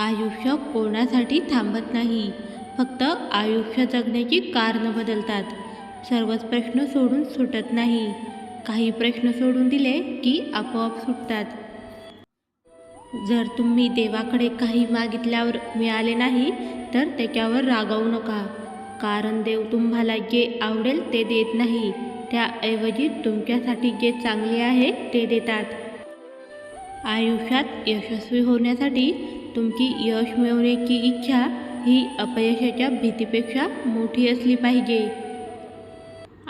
आयुष्य कोणासाठी थांबत नाही. फक्त आयुष्य जगण्याची कारणं बदलतात. सर्वच प्रश्न सोडून सुटत नाही. काही प्रश्न सोडून दिले की आपोआप सुटतात. जर तुम्ही देवाकडे काही मागितल्यावर मिळाले नाही तर त्याच्यावर रागावू नका. कारण देव तुम्हाला जे आवडेल ते देत नाही. त्याऐवजी तुमच्यासाठी जे चांगले आहे ते देतात. आयुष्यात यशस्वी होण्यासाठी तुमची यश मिळवण्याची इच्छा ही अपयशाच्या भीतीपेक्षा मोठी असली पाहिजे.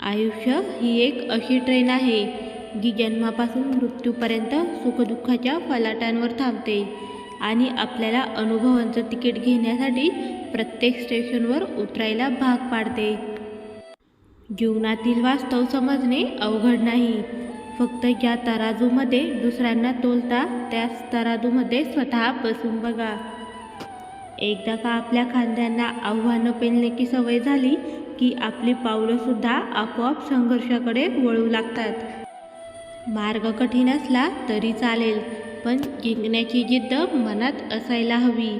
आयुष्य ही एक अशी ट्रेन आहे जी जन्मापासून मृत्यूपर्यंत सुखदुःखाच्या फलाटांवर थांबते आणि आपल्याला अनुभवांचं तिकीट घेण्यासाठी प्रत्येक स्टेशनवर उतरायला भाग पाडते. जीवनातील वास्तव समजणे अवघड नाही. फक्त ज्या तराजूमध्ये दुसऱ्यांना तोलता त्याच तराजूमध्ये स्वतः बसून बघा. एकदा का आपल्या खांद्यांना आव्हानं पेलण्याची सवय झाली की आपली पावलंसुद्धा आपोआप संघर्षाकडे वळू लागतात. मार्ग कठीण असला तरी चालेल पण जिंकण्याची जिद्द मनात असायला हवी.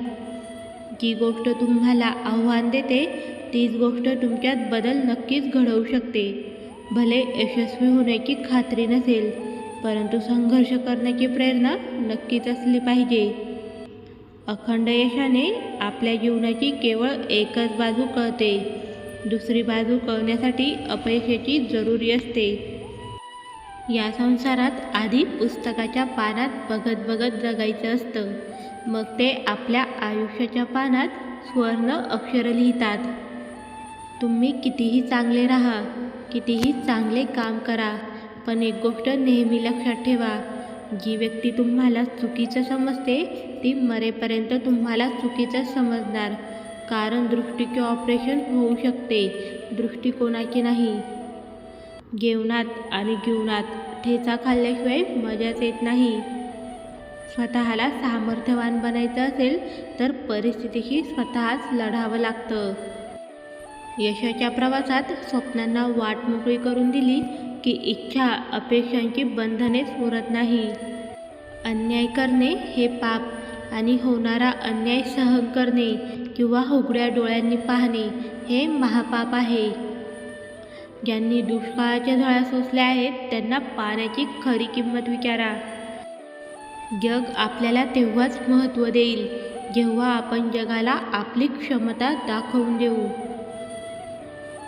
जी गोष्ट तुम्हाला आव्हान देते तीच गोष्ट तुमच्यात बदल नक्कीच घडवू शकते. भले यशस्वी होण्याची खात्री नसेल परंतु संघर्ष करण्याची प्रेरणा नक्कीच असली पाहिजे. अखंड यशाने आपल्या जीवनाची केवळ एकच बाजू कळते. दुसरी बाजू कळण्यासाठी अपयशाची जरुरी असते. या संसारात आधी पुस्तकाच्या पानात बघत बघत जगायचं असतं. मग ते आपल्या आयुष्याच्या पानात स्वर्ण अक्षर लिहितात. तुम्ही कितीही चांगले राहा कितीही चांगले काम करा पण एक गोष्ट नेहमी लक्षात ठेवा. जी व्यक्ती तुम्हाला चुकीचं समजते ती मरेपर्यंत तुम्हाला चुकीचं समजणार. कारण दृष्टीचे ऑपरेशन होऊ शकते दृष्टिकोनाचे नाही. जेवणात आणि जीवनात ठेचा खाल्ल्याशिवाय मजाच येत नाही. स्वतःला सामर्थ्यवान बनायचं असेल तर परिस्थितीशी स्वतःच लढावं लागतं. यशाच्या प्रवासात स्वप्नांना वाट मोकळी करून दिली की इच्छा अपेक्षांची बंधनेच उरत नाही. अन्याय करणे हे पाप आणि होणारा अन्याय सहन करणे किंवा उघड्या डोळ्यांनी पाहणे हे महापाप आहे. ज्यांनी दुष्काळाच्या झळा सोसल्या आहेत त्यांना पाण्याची खरी किंमत विचारा. जग आपल्याला तेव्हाच महत्त्व देईल जेव्हा आपण जगाला आपली क्षमता दाखवून देऊ.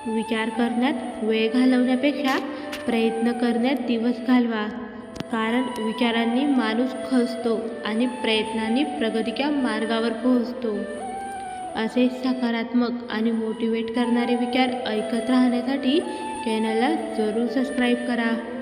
विचार करण्यात वेळ घालवण्यापेक्षा प्रयत्न करण्यात दिवस घालवा. कारण विचारांनी माणूस खचतो आणि प्रयत्नांनी प्रगतीच्या मार्गावर पोहोचतो. असे सकारात्मक आणि मोटिवेट करणारे विचार ऐकत राहण्यासाठी चॅनलला जरूर सबस्क्राईब करा.